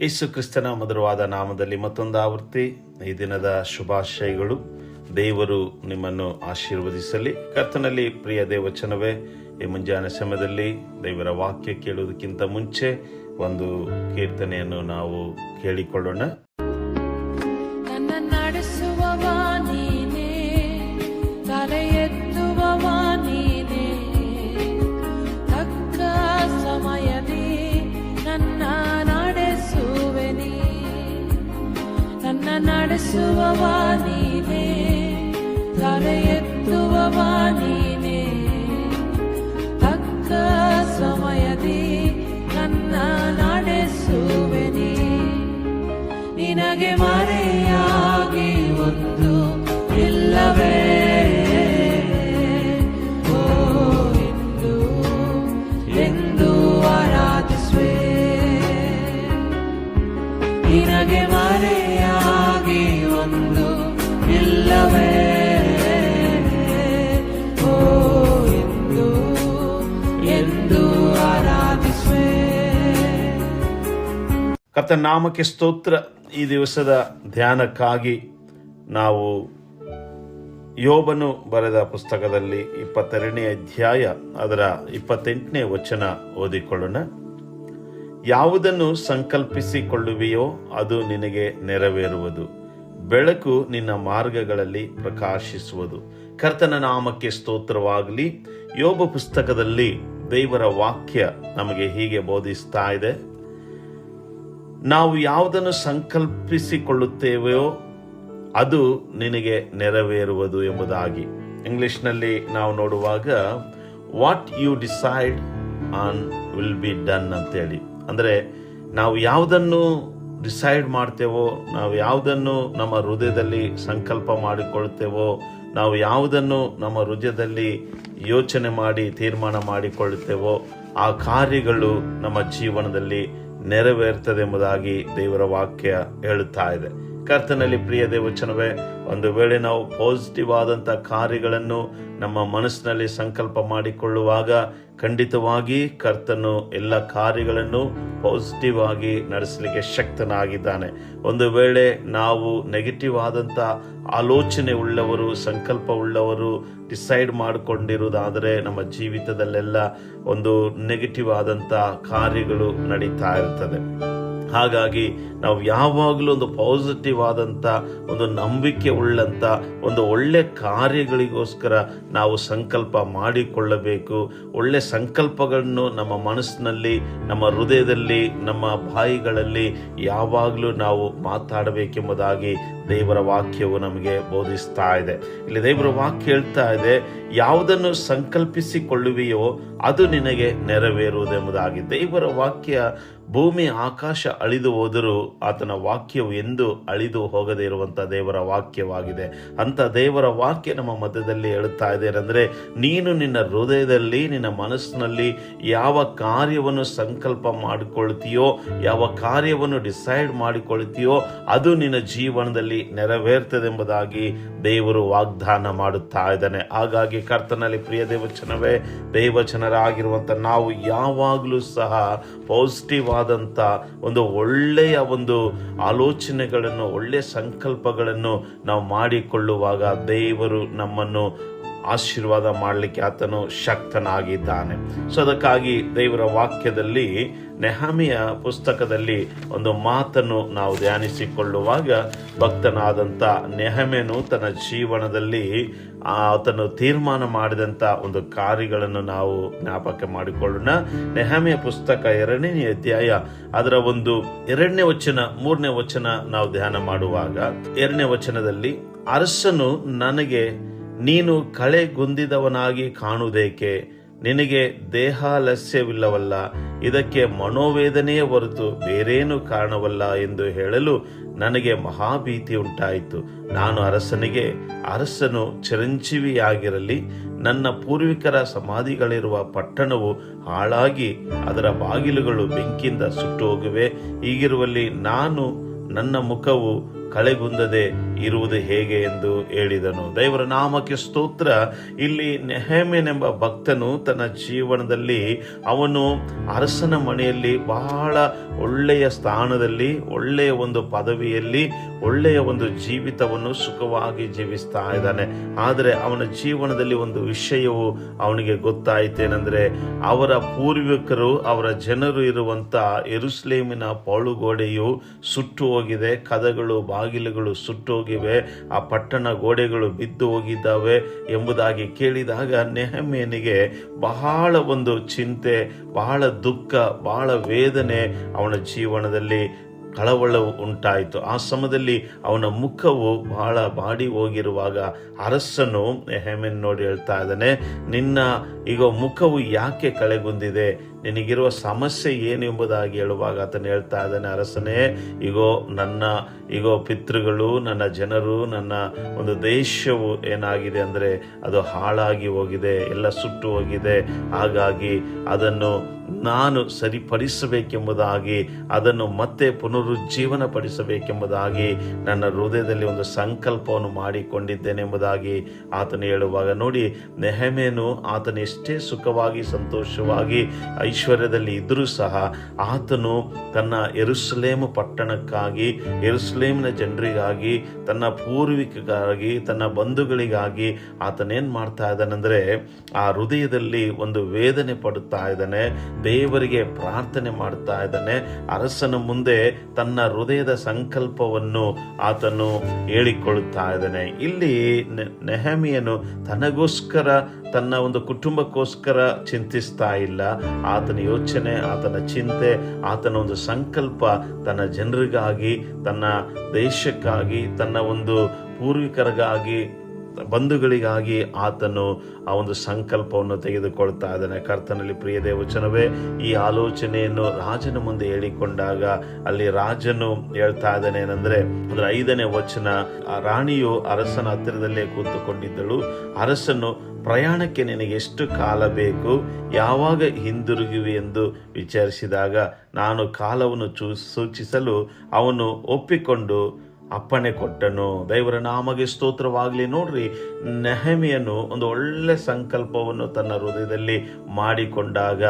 ಯೇಸು ಕ್ರಿಸ್ತನ ಮಧುರವಾದ ನಾಮದಲ್ಲಿ ಮತ್ತೊಂದು ಆವೃತ್ತಿ. ಈ ದಿನದ ಶುಭಾಶಯಗಳು. ದೇವರು ನಿಮ್ಮನ್ನು ಆಶೀರ್ವದಿಸಲಿ. ಕರ್ತನಲ್ಲಿ ಪ್ರಿಯ ದೇವಚನವೇ, ಈ ಮುಂಜಾನೆ ಸಮಯದಲ್ಲಿ ದೇವರ ವಾಕ್ಯ ಕೇಳುವುದಕ್ಕಿಂತ ಮುಂಚೆ ಒಂದು ಕೀರ್ತನೆಯನ್ನು ನಾವು ಕೇಳಿಕೊಳ್ಳೋಣ. ನಡೆಸುವವ ನೀನೇ ಕರ್ತನ ನಾಮಕ್ಕೆ ಸ್ತೋತ್ರ ಈ ದಿವಸದ ಧ್ಯಾನಕ್ಕಾಗಿ ನಾವು ಯೋಬನು ಬರೆದ ಪುಸ್ತಕದಲ್ಲಿ ಇಪ್ಪತ್ತೆರಡನೇ ಅಧ್ಯಾಯ ಅದರ ಇಪ್ಪತ್ತೆಂಟನೇ ವಚನ ಓದಿಕೊಳ್ಳೋಣ. ಯಾವುದನ್ನು ಸಂಕಲ್ಪಿಸಿಕೊಳ್ಳುವೆಯೋ ಅದು ನಿನಗೆ ನೆರವೇರುವುದು. ಬೆಳಕು ನಿನ್ನ ಮಾರ್ಗಗಳಲ್ಲಿ ಪ್ರಕಾಶಿಸುವುದು. ಕರ್ತನ ನಾಮಕ್ಕೆ ಸ್ತೋತ್ರವಾಗಲಿ. ಯೋಬ ಪುಸ್ತಕದಲ್ಲಿ ದೇವರ ವಾಕ್ಯ ನಮಗೆ ಹೀಗೆ ಬೋಧಿಸ್ತಾ ಇದೆ. ನಾವು ಯಾವುದನ್ನು ಸಂಕಲ್ಪಿಸಿಕೊಳ್ಳುತ್ತೇವೆಯೋ ಅದು ನಿನಗೆ ನೆರವೇರುವುದು ಎಂಬುದಾಗಿ. ಇಂಗ್ಲಿಷ್ನಲ್ಲಿ ನಾವು ನೋಡುವಾಗ what you decide on will be done ಅಂತೇಳಿ. ಅಂದರೆ, ನಾವು ಯಾವುದನ್ನು ಡಿಸೈಡ್ ಮಾಡ್ತೇವೋ, ನಾವು ಯಾವುದನ್ನು ನಮ್ಮ ಹೃದಯದಲ್ಲಿ ಸಂಕಲ್ಪ ಮಾಡಿಕೊಳ್ಳುತ್ತೇವೋ, ನಾವು ಯಾವುದನ್ನು ನಮ್ಮ ಹೃದಯದಲ್ಲಿ ಯೋಚನೆ ಮಾಡಿ, ತೀರ್ಮಾನ ಮಾಡಿಕೊಳ್ಳುತ್ತೇವೋ, ಆ ಕಾರ್ಯಗಳು ನಮ್ಮ ಜೀವನದಲ್ಲಿ ನೆರವೇರ್ತದೆ ಎಂಬುದಾಗಿ ದೇವರ ವಾಕ್ಯ ಹೇಳುತ್ತಾ ಇದೆ. ಕರ್ತನಲ್ಲಿ ಪ್ರಿಯ ದೇವಚನವೇ ಒಂದು ವೇಳೆ ನಾವು ಪಾಸಿಟಿವ್ ಆದಂಥ ಕಾರ್ಯಗಳನ್ನು ನಮ್ಮ ಮನಸ್ಸಿನಲ್ಲಿ ಸಂಕಲ್ಪ ಮಾಡಿಕೊಳ್ಳುವಾಗ ಖಂಡಿತವಾಗಿ ಕರ್ತನು ಎಲ್ಲ ಕಾರ್ಯಗಳನ್ನು ಪಾಸಿಟಿವ್ ಆಗಿ ನಡೆಸಲಿಕ್ಕೆ ಶಕ್ತನಾಗಿದ್ದಾನೆ. ಒಂದು ವೇಳೆ ನಾವು ನೆಗೆಟಿವ್ ಆದಂಥ ಆಲೋಚನೆ ಉಳ್ಳವರು, ಸಂಕಲ್ಪ ಉಳ್ಳವರು ಡಿಸೈಡ್ ಮಾಡಿಕೊಂಡಿರುವುದಾದರೆ ನಮ್ಮ ಜೀವಿತದಲ್ಲೆಲ್ಲ ಒಂದು ನೆಗೆಟಿವ್ ಆದಂಥ ಕಾರ್ಯಗಳು ನಡೀತಾ ಇರ್ತದೆ. ಹಾಗಾಗಿ ನಾವು ಯಾವಾಗಲೂ ಒಂದು ಪಾಸಿಟಿವ್ ಆದಂಥ ಒಂದು ನಂಬಿಕೆ ಉಳ್ಳಂಥ ಒಂದು ಒಳ್ಳೆ ಕಾರ್ಯಗಳಿಗೋಸ್ಕರ ನಾವು ಸಂಕಲ್ಪ ಮಾಡಿಕೊಳ್ಳಬೇಕು. ಒಳ್ಳೆ ಸಂಕಲ್ಪಗಳನ್ನು ನಮ್ಮ ಮನಸ್ಸಿನಲ್ಲಿ, ನಮ್ಮ ಹೃದಯದಲ್ಲಿ, ನಮ್ಮ ಬಾಯಿಗಳಲ್ಲಿ ಯಾವಾಗಲೂ ನಾವು ಮಾತಾಡಬೇಕೆಂಬುದಾಗಿ ದೇವರ ವಾಕ್ಯವು ನಮಗೆ ಬೋಧಿಸ್ತಾ ಇದೆ. ಇಲ್ಲಿ ದೇವರ ವಾಕ್ಯ ಹೇಳ್ತಾ ಇದೆ, ಯಾವುದನ್ನು ಸಂಕಲ್ಪಿಸಿಕೊಳ್ಳುವೆಯೋ ಅದು ನಿನಗೆ ನೆರವೇರುವುದೆಂಬುದಾಗಿ ದೇವರ ವಾಕ್ಯ ಭೂಮಿ ಆಕಾಶ ಅಳಿದು ಹೋದರೂ ಆತನ ವಾಕ್ಯವು ಎಂದು ಅಳಿದು ಹೋಗದೇ ಇರುವಂಥ ದೇವರ ವಾಕ್ಯವಾಗಿದೆ. ಅಂತ ದೇವರ ವಾಕ್ಯ ನಮ್ಮ ಮಧ್ಯದಲ್ಲಿ ಹೇಳುತ್ತಾ ಇದೆ. ಅಂದರೆ ನೀನು ನಿನ್ನ ಹೃದಯದಲ್ಲಿ, ನಿನ್ನ ಮನಸ್ಸಿನಲ್ಲಿ ಯಾವ ಕಾರ್ಯವನ್ನು ಸಂಕಲ್ಪ ಮಾಡಿಕೊಳ್ತೀಯೋ, ಯಾವ ಕಾರ್ಯವನ್ನು ಡಿಸೈಡ್ ಮಾಡಿಕೊಳ್ತೀಯೋ, ಅದು ನಿನ್ನ ಜೀವನದಲ್ಲಿ ನೆರವೇರ್ತದೆಂಬುದಾಗಿ ದೇವರು ವಾಗ್ದಾನ ಮಾಡುತ್ತಾ ಇದ್ದಾನೆ. ಹಾಗಾಗಿ ಕರ್ತನಲ್ಲಿ ಪ್ರಿಯ ದೇವಚನವೇ, ದೇವಚನರಾಗಿರುವಂಥ ನಾವು ಯಾವಾಗಲೂ ಸಹ ಪಾಸಿಟಿವ್ ಆದಂಥ ಒಂದು ಒಳ್ಳೆಯ ಒಂದು ಆಲೋಚನೆಗಳನ್ನು ಒಳ್ಳೆಯ ಸಂಕಲ್ಪಗಳನ್ನು ನಾವು ಮಾಡಿಕೊಳ್ಳುವಾಗ ದೇವರು ನಮ್ಮನ್ನು ಆಶೀರ್ವಾದ ಮಾಡಲಿಕ್ಕೆ ಆತನು ಶಕ್ತನಾಗಿದ್ದಾನೆ. ಸೊ ಅದಕ್ಕಾಗಿ ದೇವರ ವಾಕ್ಯದಲ್ಲಿ, ನೆಹಮಿಯ ಪುಸ್ತಕದಲ್ಲಿ ಒಂದು ಮಾತನ್ನು ನಾವು ಧ್ಯಾನಿಸಿಕೊಳ್ಳುವಾಗ ಭಕ್ತನಾದಂಥ ನೆಹಮೆನು ತನ್ನ ಜೀವನದಲ್ಲಿ ಆತನು ತೀರ್ಮಾನ ಮಾಡಿದಂಥ ಒಂದು ಕಾರ್ಯಗಳನ್ನು ನಾವು ಜ್ಞಾಪಕ ಮಾಡಿಕೊಳ್ಳೋಣ. ನೆಹಮೆಯ ಪುಸ್ತಕ ಎರಡನೇ ಅಧ್ಯಾಯ, ಅದರ ಒಂದು ಎರಡನೇ ವಚನ, ಮೂರನೇ ವಚನ ನಾವು ಧ್ಯಾನ ಮಾಡುವಾಗ, ಎರಡನೇ ವಚನದಲ್ಲಿ, ಅರಸನು ನನಗೆ ನೀನು ಕಳೆಗುಂದಿದವನಾಗಿ ಕಾಣುವುದೇಕೆ? ನಿನಗೆ ದೇಹಾಲಸ್ಯವಿಲ್ಲವಲ್ಲ, ಇದಕ್ಕೆ ಮನೋವೇದನೆಯೇ ಹೊರತು ಬೇರೇನು ಕಾರಣವಲ್ಲ ಎಂದು ಹೇಳಲು ನನಗೆ ಮಹಾಭೀತಿ ಉಂಟಾಯಿತು ನಾನು ಅರಸನಿಗೆ, ಅರಸನು ಚಿರಂಜೀವಿಯಾಗಿರಲಿ, ನನ್ನ ಪೂರ್ವಿಕರ ಸಮಾಧಿಗಳಿರುವ ಪಟ್ಟಣವು ಹಾಳಾಗಿ ಅದರ ಬಾಗಿಲುಗಳು ಬೆಂಕಿಯಿಂದ ಸುಟ್ಟು ಹೋಗುವೆ ಹೀಗಿರುವಲ್ಲಿ ನಾನು ನನ್ನ ಮುಖವು ಕಳೆಗುಂದದೆ ಇರುವುದು ಹೇಗೆ ಎಂದು ಹೇಳಿದನು. ದೇವರ ನಾಮಕ್ಕೆ ಸ್ತೋತ್ರ. ಇಲ್ಲಿ ನೆಹಮೆನೆಂಬ ಭಕ್ತನು ತನ್ನ ಜೀವನದಲ್ಲಿ ಅವನು ಅರಸನ ಮನೆಯಲ್ಲಿ ಬಹಳ ಒಳ್ಳೆಯ ಸ್ಥಾನದಲ್ಲಿ, ಒಳ್ಳೆಯ ಒಂದು ಪದವಿಯಲ್ಲಿ, ಒಳ್ಳೆಯ ಒಂದು ಜೀವಿತವನ್ನು ಸುಖವಾಗಿ ಜೀವಿಸ್ತಾ ಇದ್ದಾನೆ. ಆದರೆ ಅವನ ಜೀವನದಲ್ಲಿ ಒಂದು ವಿಷಯವು ಅವನಿಗೆ ಗೊತ್ತಾಯಿತೇನೆಂದರೆ, ಅವರ ಪೂರ್ವಿಕರು, ಅವರ ಜನರು ಇರುವಂತ ಎರುಸ್ಲೇಮಿನ ಪಾಳುಗೋಡೆಯು ಸುಟ್ಟು ಹೋಗಿದೆ ಕದಗಳು ಬಾಗಿಲುಗಳು ಸುಟ್ಟೋಗಿವೆ, ಆ ಪಟ್ಟಣ ಗೋಡೆಗಳು ಬಿದ್ದು ಹೋಗಿದ್ದಾವೆ ಎಂಬುದಾಗಿ ಕೇಳಿದಾಗ ನೆಹಮೇನಿಗೆ ಬಹಳ ಒಂದು ಚಿಂತೆ, ಬಹಳ ದುಃಖ, ಬಹಳ ವೇದನೆ ಅವನ ಜೀವನದಲ್ಲಿ ಕಳವಳವು ಉಂಟಾಯಿತು. ಆ ಸಮಯದಲ್ಲಿ ಅವನ ಮುಖವು ಬಹಳ ಬಾಡಿ ಹೋಗಿರುವಾಗ ಅರಸನು ಹೆಮೆನ್ ನೋಡಿ ಹೇಳ್ತಾ ಇದ್ದಾನೆ, ನಿನ್ನ ಈಗ ಮುಖವು ಯಾಕೆ ಕಳೆಗುಂದಿದೆ? ನಿನಗಿರುವ ಸಮಸ್ಯೆ ಏನು ಎಂಬುದಾಗಿ ಹೇಳುವಾಗ ಆತನು ಹೇಳ್ತಾ ಇದ್ದಾನೆ, ಅರಸನೇ ಈಗೋ ನನ್ನ ಈಗೋ ಪಿತೃಗಳು, ನನ್ನ ಜನರು, ನನ್ನ ಒಂದು ದೇಶವು ಏನಾಗಿದೆ ಅಂದರೆ ಅದು ಹಾಳಾಗಿ ಹೋಗಿದೆ, ಎಲ್ಲ ಸುಟ್ಟು ಹೋಗಿದೆ. ಹಾಗಾಗಿ ಅದನ್ನು ನಾನು ಸರಿಪಡಿಸಬೇಕೆಂಬುದಾಗಿ, ಅದನ್ನು ಮತ್ತೆ ಪುನರುಜ್ಜೀವನ ಪಡಿಸಬೇಕೆಂಬುದಾಗಿ ನನ್ನ ಹೃದಯದಲ್ಲಿ ಒಂದು ಸಂಕಲ್ಪವನ್ನು ಮಾಡಿಕೊಂಡಿದ್ದೇನೆ ಎಂಬುದಾಗಿ ಆತನು ಹೇಳುವಾಗ, ನೋಡಿ, ನೆಹಮೇನು ಆತನು ಎಷ್ಟೇ ಸುಖವಾಗಿ, ಸಂತೋಷವಾಗಿ ಐಶ್ವರ್ಯದಲ್ಲಿ ಇದ್ದರೂ ಸಹ ಆತನು ತನ್ನ ಎರುಸಲೇಮು ಪಟ್ಟಣಕ್ಕಾಗಿ ಎರುಸಲೇಮಿನ ಜನರಿಗಾಗಿ, ತನ್ನ ಪೂರ್ವಿಕರಿಗಾಗಿ, ತನ್ನ ಬಂಧುಗಳಿಗಾಗಿ ಆತನೇನು ಮಾಡ್ತಾ ಇದ್ದಾನೆಂದರೆ, ಆ ಹೃದಯದಲ್ಲಿ ಒಂದು ವೇದನೆ ಪಡುತ್ತಾ ಇದ್ದಾನೆ. ದೇವರಿಗೆ ಪ್ರಾರ್ಥನೆ ಮಾಡ್ತಾ ಇದ್ದಾನೆ. ಅರಸನ ಮುಂದೆ ತನ್ನ ಹೃದಯದ ಸಂಕಲ್ಪವನ್ನು ಆತನು ಹೇಳಿಕೊಳ್ಳುತ್ತಾ ಇದ್ದಾನೆ. ಇಲ್ಲಿ ನೆಹಮಿಯನು ತನಗೋಸ್ಕರ ತನ್ನ ಒಂದು ಕುಟುಂಬಕ್ಕೋಸ್ಕರ ಚಿಂತಿಸ್ತಾ ಇಲ್ಲ. ಆತನ ಯೋಚನೆ, ಆತನ ಚಿಂತೆ, ಆತನ ಒಂದು ಸಂಕಲ್ಪ ತನ್ನ ಜನರಿಗಾಗಿ, ತನ್ನ ದೇಶಕ್ಕಾಗಿ, ತನ್ನ ಒಂದು ಪೂರ್ವಿಕರಿಗಾಗಿ ಬಂಧುಗಳಿಗಾಗಿ ಆತನು ಆ ಒಂದು ಸಂಕಲ್ಪವನ್ನು ತೆಗೆದುಕೊಳ್ತಾ ಇದ್ದಾನೆ. ಕರ್ತನಲ್ಲಿ ಪ್ರಿಯ ದೇವಚನವೇ ಈ ಆಲೋಚನೆಯನ್ನು ರಾಜನ ಮುಂದೆ ಹೇಳಿಕೊಂಡಾಗ ಅಲ್ಲಿ ರಾಜನು ಹೇಳ್ತಾ ಇದ್ದಾನೆ ಏನಂದ್ರೆ, ಅದರ ಐದನೇ ವಚನ ರಾಣಿಯು ಅರಸನ ಹತ್ತಿರದಲ್ಲೇ ಕೂತುಕೊಂಡಿದ್ದಳು. ಅರಸನು, ಪ್ರಯಾಣಕ್ಕೆ ನಿನಗೆ ಎಷ್ಟು ಕಾಲ ಬೇಕು, ಯಾವಾಗ ಹಿಂದಿರುಗಿವೆ ಎಂದು ವಿಚಾರಿಸಿದಾಗ, ನಾನು ಕಾಲವನ್ನು ಸೂಚಿಸಲು ಅವನು ಒಪ್ಪಿಕೊಂಡು ಅಪ್ಪಣೆ ಕೊಟ್ಟನು. ದೇವರ ನಾಮಗೆ ಸ್ತೋತ್ರವಾಗಲಿ ನೋಡ್ರಿ. ನೆಹಮಿಯನ್ನು ಒಂದು ಒಳ್ಳೆ ಸಂಕಲ್ಪವನ್ನು ತನ್ನ ಹೃದಯದಲ್ಲಿ ಮಾಡಿಕೊಂಡಾಗ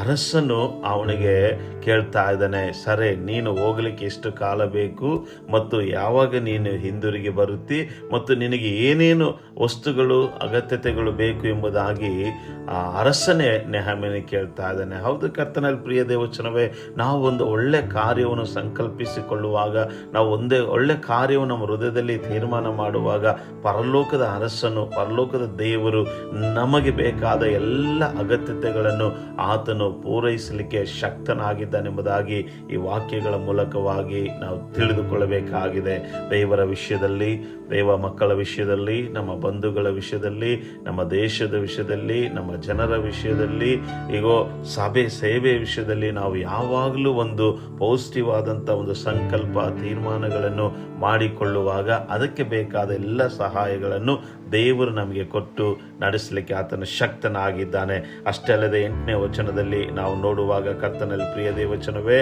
ಅರಸನು ಅವನಿಗೆ ಕೇಳ್ತಾ ಇದ್ದಾನೆ, ಸರಿ, ನೀನು ಹೋಗ್ಲಿಕ್ಕೆ ಎಷ್ಟು ಕಾಲ ಬೇಕು? ಮತ್ತು ಯಾವಾಗ ನೀನು ಹಿಂದಿರುಗಿ ಬರುತ್ತಿ? ಮತ್ತು ನಿನಗೆ ಏನೇನು ವಸ್ತುಗಳು, ಅಗತ್ಯತೆಗಳು ಬೇಕು ಎಂಬುದಾಗಿ ಆ ಅರಸನೇ ನೆಹಮೇನೆ ಕೇಳ್ತಾ ಇದ್ದಾನೆ. ಹೌದು ಕರ್ತನಲ್ಲಿ ಪ್ರಿಯ ದೇವಚನವೇ, ನಾವು ಒಂದು ಒಳ್ಳೆ ಕಾರ್ಯವನ್ನು ಸಂಕಲ್ಪಿಸಿಕೊಳ್ಳುವಾಗ, ನಾವು ಒಂದೇ ಒಳ್ಳೆ ಕಾರ್ಯವು ನಮ್ಮ ಹೃದಯದಲ್ಲಿ ತೀರ್ಮಾನ ಮಾಡುವಾಗ, ಪರಲೋಕದ ಅರಸನು, ಪರಲೋಕದ ದೇವರು ನಮಗೆ ಬೇಕಾದ ಎಲ್ಲ ಅಗತ್ಯತೆಗಳನ್ನು ಆತನು ಪೂರೈಸಲಿಕ್ಕೆ ಶಕ್ತನಾಗಿದ್ದಾನೆಂಬುದಾಗಿ ಈ ವಾಕ್ಯಗಳ ಮೂಲಕವಾಗಿ ನಾವು ತಿಳಿದುಕೊಳ್ಳಬೇಕಾಗಿದೆ. ದೇವರ ವಿಷಯದಲ್ಲಿ, ದೇವ ಮಕ್ಕಳ ವಿಷಯದಲ್ಲಿ, ನಮ್ಮ ಬಂಧುಗಳ ವಿಷಯದಲ್ಲಿ, ನಮ್ಮ ದೇಶದ ವಿಷಯದಲ್ಲಿ, ನಮ್ಮ ಜನರ ವಿಷಯದಲ್ಲಿ ಈಗೋ ಸಭೆ, ಸೇವೆ ವಿಷಯದಲ್ಲಿ ನಾವು ಯಾವಾಗಲೂ ಒಂದು ಪೌಷ್ಟಿವಾದಂಥ ಒಂದು ಸಂಕಲ್ಪ, ತೀರ್ಮಾನಗಳನ್ನು ಮಾಡಿಕೊಳ್ಳುವಾಗ ಅದಕ್ಕೆ ಬೇಕಾದ ಎಲ್ಲ ಸಹಾಯಗಳನ್ನು ದೇವರು ನಮಗೆ ಕೊಟ್ಟು ನಡೆಸಲಿಕ್ಕೆ ಆತನ ಶಕ್ತನಾಗಿದ್ದಾನೆ. ಅಷ್ಟೇ ಅಲ್ಲದೆ ಎಂಟನೇ ವಚನದಲ್ಲಿ ನಾವು ನೋಡುವಾಗ ಕರ್ತನಲ್ಲಿ ಪ್ರಿಯ ದೇವಚನವೇ,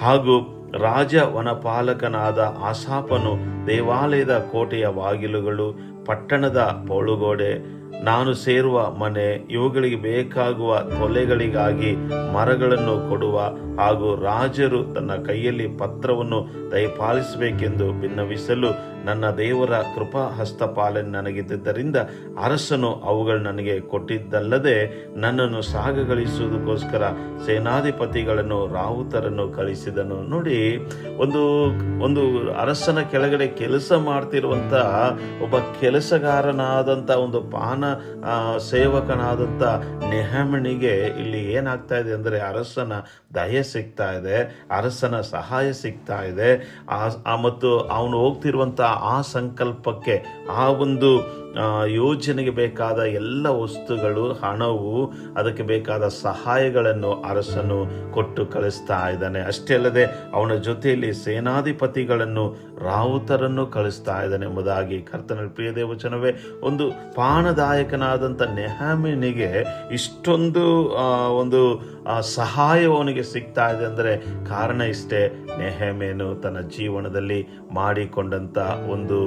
ಹಾಗೂ ರಾಜ ವನಪಾಲಕನಾದ ಆಸಾಪನು ದೇವಾಲಯದ ಕೋಟೆಯ ಬಾಗಿಲುಗಳು, ಪಟ್ಟಣದ ಪೌಳುಗೋಡೆ, ನಾನು ಸೇರುವ ಮನೆ, ಇವುಗಳಿಗೆ ಬೇಕಾಗುವ ತೊಲೆಗಳಿಗಾಗಿ ಮರಗಳನ್ನು ಕೊಡುವ ಹಾಗೂ ರಾಜರು ತನ್ನ ಕೈಯಲ್ಲಿ ಪತ್ರವನ್ನು ದಯಪಾಲಿಸಬೇಕೆಂದು ಭಿನ್ನವಿಸಲು ನನ್ನ ದೇವರ ಕೃಪಾ ಹಸ್ತಪಾಲನೆ ನನಗಿದ್ದರಿಂದ ಅರಸನು ಅವುಗಳು ನನಗೆ ಕೊಟ್ಟಿದ್ದಲ್ಲದೆ ನನ್ನನ್ನು ಸಾಗಗಳಿಸುವುದಕ್ಕೋಸ್ಕರ ಸೇನಾಧಿಪತಿಗಳನ್ನು ರಾವುತರನ್ನು ಕಳಿಸಿದನು. ನೋಡಿ, ಒಂದು ಒಂದು ಅರಸನ ಕೆಳಗಡೆ ಕೆಲಸ ಮಾಡ್ತಿರುವಂತ, ಒಬ್ಬ ಕೆಲಸಗಾರನಾದಂಥ ಒಂದು ಪಾನ ಸೇವಕನಾದಂಥ ನೆಹಮಣಿಗೆ ಇಲ್ಲಿ ಏನಾಗ್ತಾ ಇದೆ ಅಂದರೆ ಅರಸನ ದಯೆ ಸಿಗ್ತಾ ಇದೆ, ಅರಸನ ಸಹಾಯ ಸಿಗ್ತಾ ಇದೆ. ಮತ್ತು ಅವನು ಹೋಗ್ತಿರುವಂಥ ಆ ಸಂಕಲ್ಪಕ್ಕೆ ಆ ಒಂದು ಯೋಜನೆಗೆ ಬೇಕಾದ ಎಲ್ಲ ವಸ್ತುಗಳು, ಹಣವು, ಅದಕ್ಕೆ ಬೇಕಾದ ಸಹಾಯಗಳನ್ನು ಅರಸನು ಕೊಟ್ಟು ಕಳಿಸ್ತಾ ಇದ್ದಾನೆ. ಅಷ್ಟೇ ಅಲ್ಲದೆ ಅವನ ಜೊತೆಯಲ್ಲಿ ಸೇನಾಧಿಪತಿಗಳನ್ನು, ರಾವುತರನ್ನು ಕಳಿಸ್ತಾ ಇದ್ದಾನೆ ಎಂಬುದಾಗಿ ಕರ್ತನ ಪ್ರಿಯ ದೇವಚನವೇ, ಒಂದು ಪಾನದಾಯಕನಾದಂಥ ನೆಹಾಮಿನಿಗೆ ಇಷ್ಟೊಂದು ಒಂದು ಸಹಾಯ ಅವನಿಗೆ ಸಿಗ್ತಾ ಇದೆ ಅಂದರೆ ಕಾರಣ ಇಷ್ಟೇ. ನೆಹಮೇನು ತನ್ನ ಜೀವನದಲ್ಲಿ ಮಾಡಿಕೊಂಡಂಥ ಒಂದು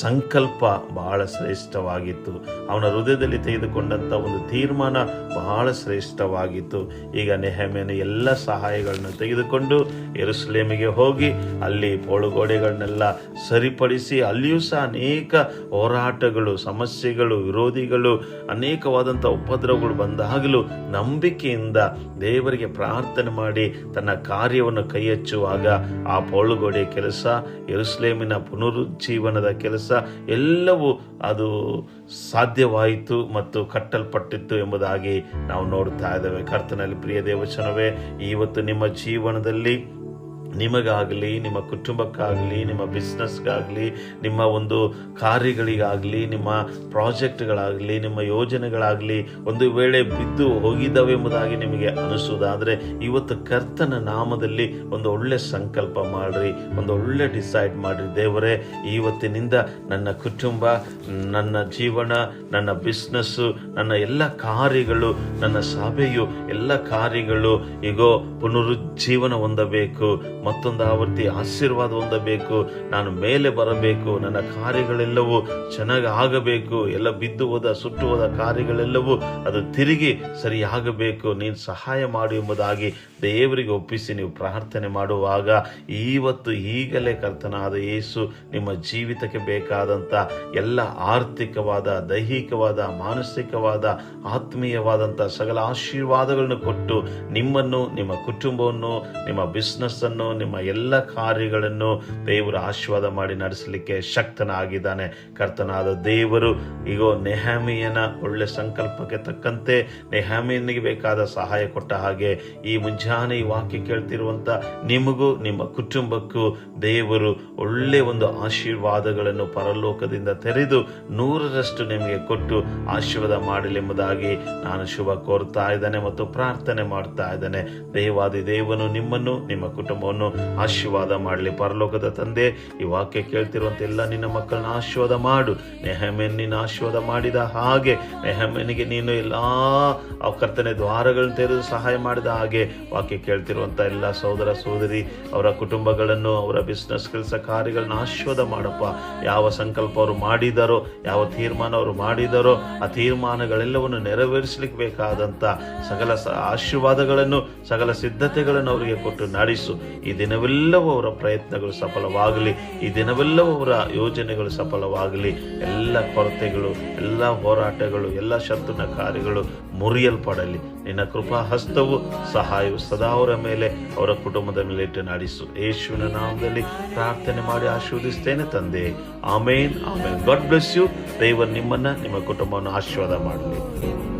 ಸಂಕಲ್ಪ ಬಹಳ ಶ್ರೇಷ್ಠವಾಗಿತ್ತು. ಅವನ ಹೃದಯದಲ್ಲಿ ತೆಗೆದುಕೊಂಡಂಥ ಒಂದು ತೀರ್ಮಾನ ಬಹಳ ಶ್ರೇಷ್ಠವಾಗಿತ್ತು. ಈಗ ನೆಹಮೇನು ಎಲ್ಲ ಸಹಾಯಗಳನ್ನು ತೆಗೆದುಕೊಂಡು ಎರುಸ್ಲೇಮಿಗೆ ಹೋಗಿ ಅಲ್ಲಿ ಪೋಳುಗೋಡೆಗಳನ್ನೆಲ್ಲ ಸರಿಪಡಿಸಿ ಅಲ್ಲಿಯೂ ಸಹ ಅನೇಕ ಹೋರಾಟಗಳು, ಸಮಸ್ಯೆಗಳು, ವಿರೋಧಿಗಳು, ಅನೇಕವಾದಂಥ ಉಪದ್ರವಗಳು ಬಂದಾಗಲೂ ನಂಬಿಕೆಯಿಂದ ದೇವರಿಗೆ ಪ್ರಾರ್ಥನೆ ಮಾಡಿ ತನ್ನ ಕಾರ್ಯವನ್ನು ಕೈ ಹಚ್ಚುವಾಗ ಆ ಪೋಳುಗೋಡೆ ಕೆಲಸ ಎರುಸ್ಲೇಮಿನ ಪುನರುಜ್ಜೀವನದ ಕೆಲಸ, ಎಲ್ಲವೂ ಅದು ಸಾಧ್ಯವಾಯಿತು ಮತ್ತು ಕಟ್ಟಲ್ಪಟ್ಟಿತ್ತು ಎಂಬುದಾಗಿ ನಾವು ನೋಡುತ್ತಾ ಇದ್ದೇವೆ. ಕರ್ತನಲ್ಲಿ ಪ್ರಿಯ ದೇವಚನವೇ ಇವತ್ತು ನಿಮ್ಮ ಜೀವನದಲ್ಲಿ ನಿಮಗಾಗಲಿ, ನಿಮ್ಮ ಕುಟುಂಬಕ್ಕಾಗಲಿ, ನಿಮ್ಮ ಬಿಸ್ನೆಸ್ಗಾಗಲಿ ನಿಮ್ಮ ಒಂದು ಕಾರ್ಯಗಳಿಗಾಗಲಿ, ನಿಮ್ಮ ಪ್ರಾಜೆಕ್ಟ್ಗಳಾಗಲಿ ನಿಮ್ಮ ಯೋಜನೆಗಳಾಗಲಿ ಒಂದು ವೇಳೆ ಬಿದ್ದು ಹೋಗಿದ್ದಾವೆ ಎಂಬುದಾಗಿ ನಿಮಗೆ ಅನಿಸುವುದಾದರೆ ಇವತ್ತು ಕರ್ತನ ನಾಮದಲ್ಲಿ ಒಂದು ಒಳ್ಳೆ ಸಂಕಲ್ಪ ಮಾಡಿರಿ, ಒಂದು ಒಳ್ಳೆ ಡಿಸೈಡ್ ಮಾಡಿರಿ. ದೇವರೇ ಇವತ್ತಿನಿಂದ ನನ್ನ ಕುಟುಂಬ, ನನ್ನ ಜೀವನ, ನನ್ನ ಬಿಸ್ನೆಸ್ಸು ನನ್ನ ಎಲ್ಲ ಕಾರ್ಯಗಳು, ನನ್ನ ಸಭೆಯು, ಎಲ್ಲ ಕಾರ್ಯಗಳು ಈಗೋ ಪುನರುಜ್ಜೀವನ ಹೊಂದಬೇಕು. ಮತ್ತೊಂದು ಆವರ್ತಿ ಆಶೀರ್ವಾದ ಹೊಂದಬೇಕು. ನಾನು ಮೇಲೆ ಬರಬೇಕು. ನನ್ನ ಕಾರ್ಯಗಳೆಲ್ಲವೂ ಚೆನ್ನಾಗಿ ಆಗಬೇಕು. ಎಲ್ಲ ಬಿದ್ದು ಹೋದ, ಸುಟ್ಟು ಹೋದ ಕಾರ್ಯಗಳೆಲ್ಲವೂ ಅದು ತಿರುಗಿ ಸರಿಯಾಗಬೇಕು. ನೀನು ಸಹಾಯ ಮಾಡು ಎಂಬುದಾಗಿ ದೇವರಿಗೆ ಒಪ್ಪಿಸಿ ನೀವು ಪ್ರಾರ್ಥನೆ ಮಾಡುವಾಗ ಇವತ್ತು ಈಗಲೇ ಕರ್ತನಾದ ಯೇಸು ನಿಮ್ಮ ಜೀವಿತಕ್ಕೆ ಬೇಕಾದಂಥ ಎಲ್ಲ ಆರ್ಥಿಕವಾದ, ದೈಹಿಕವಾದ, ಮಾನಸಿಕವಾದ, ಆತ್ಮೀಯವಾದಂಥ ಸಕಲ ಆಶೀರ್ವಾದಗಳನ್ನು ಕೊಟ್ಟು ನಿಮ್ಮನ್ನು, ನಿಮ್ಮ ಕುಟುಂಬವನ್ನು, ನಿಮ್ಮ ಬಿಸ್ನೆಸ್ಸನ್ನು ನಿಮ್ಮ ಎಲ್ಲ ಕಾರ್ಯಗಳನ್ನು ದೇವರು ಆಶೀರ್ವಾದ ಮಾಡಿ ನಡೆಸಲಿಕ್ಕೆ ಶಕ್ತನಾಗಿದ್ದಾನೆ. ಕರ್ತನಾದ ದೇವರು ಈಗ ನೆಹಾಮಿಯನ ಒಳ್ಳೆ ಸಂಕಲ್ಪಕ್ಕೆ ತಕ್ಕಂತೆ ನೆಹಮಿಯನಿಗೆ ಬೇಕಾದ ಸಹಾಯ ಕೊಟ್ಟ ಹಾಗೆ ಈ ಮುಂಜಾನೆ ಈ ವಾಕ್ಯ ಕೇಳ್ತಿರುವಂತ ನಿಮಗೂ, ನಿಮ್ಮ ಕುಟುಂಬಕ್ಕೂ ದೇವರು ಒಳ್ಳೆ ಒಂದು ಆಶೀರ್ವಾದಗಳನ್ನು ಪರಲೋಕದಿಂದ ತೆರೆದು ನೂರರಷ್ಟು ನಿಮಗೆ ಕೊಟ್ಟು ಆಶೀರ್ವಾದ ಮಾಡಲಿ ಎಂಬುದಾಗಿ ನಾನು ಶುಭ ಕೋರ್ತಾ ಇದ್ದೇನೆ ಮತ್ತು ಪ್ರಾರ್ಥನೆ ಮಾಡ್ತಾ ಇದ್ದೇನೆ. ದೇವಾದಿ ದೇವನು ನಿಮ್ಮನ್ನು, ನಿಮ್ಮ ಕುಟುಂಬವನ್ನು ಆಶೀರ್ವಾದ ಮಾಡಲಿ. ಪರಲೋಕದ ತಂದೆ, ಈ ವಾಕ್ಯ ಕೇಳ್ತಿರುವಂತ ಎಲ್ಲ ನಿನ್ನ ಮಕ್ಕಳನ್ನ ಆಶೀರ್ವಾದ ಮಾಡು. ನೆಹಮೆನ್ ನೀನು ಆಶೀರ್ವಾದ ಮಾಡಿದ ಹಾಗೆ, ನೆಹಮೆನಿಗೆ ನೀನು ಎಲ್ಲ ಕರ್ತನೆ ದ್ವಾರಗಳನ್ನು ತೆರೆದು ಸಹಾಯ ಮಾಡಿದ ಹಾಗೆ ವಾಕ್ಯ ಕೇಳ್ತಿರುವಂತ ಎಲ್ಲ ಸಹೋದರ ಸಹೋದರಿ, ಅವರ ಕುಟುಂಬಗಳನ್ನು, ಅವರ ಬಿಸ್ನೆಸ್ ಕೆಲಸ ಕಾರ್ಯಗಳನ್ನ ಆಶೀರ್ವಾದ ಮಾಡಪ್ಪ. ಯಾವ ಸಂಕಲ್ಪ ಅವರು ಮಾಡಿದಾರೋ, ಯಾವ ತೀರ್ಮಾನ ಅವರು ಮಾಡಿದಾರೋ, ಆ ತೀರ್ಮಾನಗಳೆಲ್ಲವನ್ನು ನೆರವೇರಿಸಲಿಕ್ಕೆ ಬೇಕಾದಂತ ಸಕಲ ಆಶೀರ್ವಾದಗಳನ್ನು, ಸಕಲ ಸಿದ್ಧತೆಗಳನ್ನು ಅವರಿಗೆ ಕೊಟ್ಟು ನಡೆಸು. ಈ ದಿನವೆಲ್ಲವೂ ಅವರ ಪ್ರಯತ್ನಗಳು ಸಫಲವಾಗಲಿ, ಈ ದಿನವೆಲ್ಲವೂ ಅವರ ಯೋಜನೆಗಳು ಸಫಲವಾಗಲಿ. ಎಲ್ಲ ಕೊರತೆಗಳು, ಎಲ್ಲ ಹೋರಾಟಗಳು, ಎಲ್ಲ ಶತ್ರುನ ಕಾರ್ಯಗಳು ಮುರಿಯಲ್ಪಡಲಿ. ನಿನ್ನ ಕೃಪಾ, ಹಸ್ತವು, ಸಹಾಯವು ಸದಾ ಅವರ ಮೇಲೆ, ಅವರ ಕುಟುಂಬದ ಮೇಲೆ ಇಟ್ಟು ನಡೆಸು ಯೇಸುವಿನ ನಾಮದಲ್ಲಿ ಪ್ರಾರ್ಥನೆ ಮಾಡಿ ಆಶೀರ್ವದಿಸ್ತೇನೆ ತಂದೆ. Amen amen. God bless you ದೇವರು ನಿಮ್ಮನ್ನ, ನಿಮ್ಮ ಕುಟುಂಬವನ್ನು ಆಶೀರ್ವಾದ ಮಾಡಲಿ.